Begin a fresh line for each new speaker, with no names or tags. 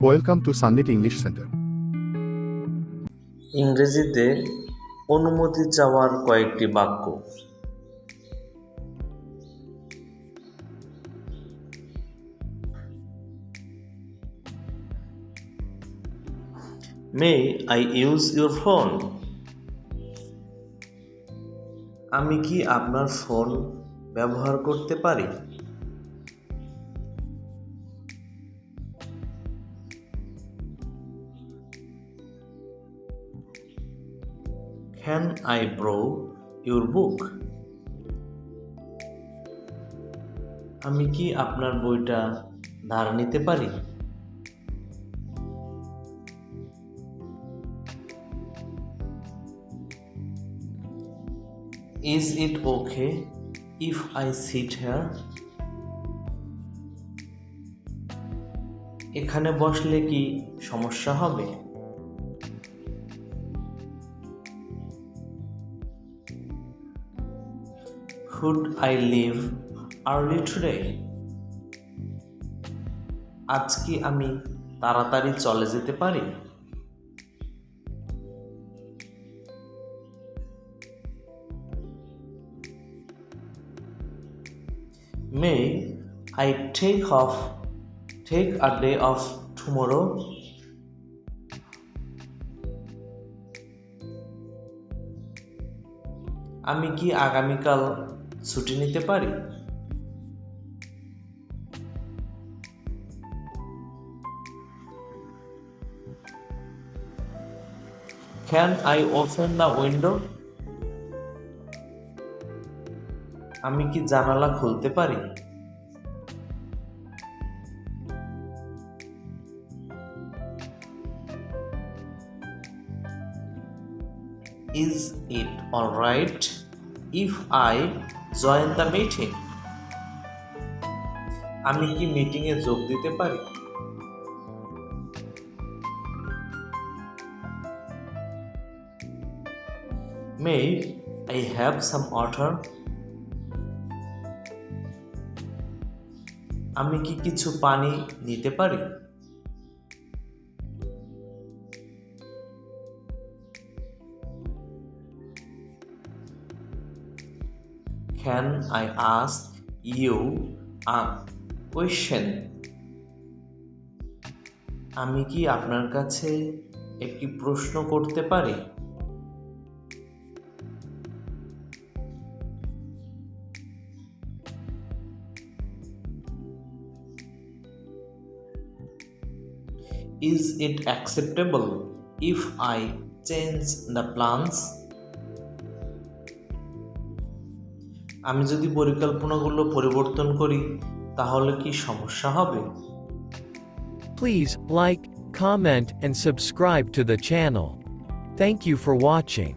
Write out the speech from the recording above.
Welcome to Sandit English Center.
ইংরেজিতে অনুমতি চাওয়ার কয়েকটি বাক্য। May I use your phone আমি কি আপনার ফোন ব্যবহার করতে পারি? Can I borrow your book আমি কি আপনার বইটা ধার নিতে পারি? Is it okay if I sit here এখানে বসলে কি সমস্যা হবে? Could I leave early today? আজ কি আমি তাড়াতাড়ি চলে যেতে পারি May I take off take a day off tomorrow? আমি কি আগামীকাল ছুটি নিতে পারি? Can I open the window আমি কি জানালা খুলতে পারি? Is it all right if I join the meeting আমি কি মিটিংয়ে যোগ দিতে পারি? May I have some order আমি কি কিছু পানি নিতে পারি? Can I ask you a question আমি কি আপনার কাছে একটি প্রশ্ন করতে পারি? Is it acceptable if I change the plans আমি যদি পরিকল্পনাগুলো পরিবর্তন করি, তাহলে কি সমস্যা হবে?
Please like comment and subscribe to the channel thank you for watching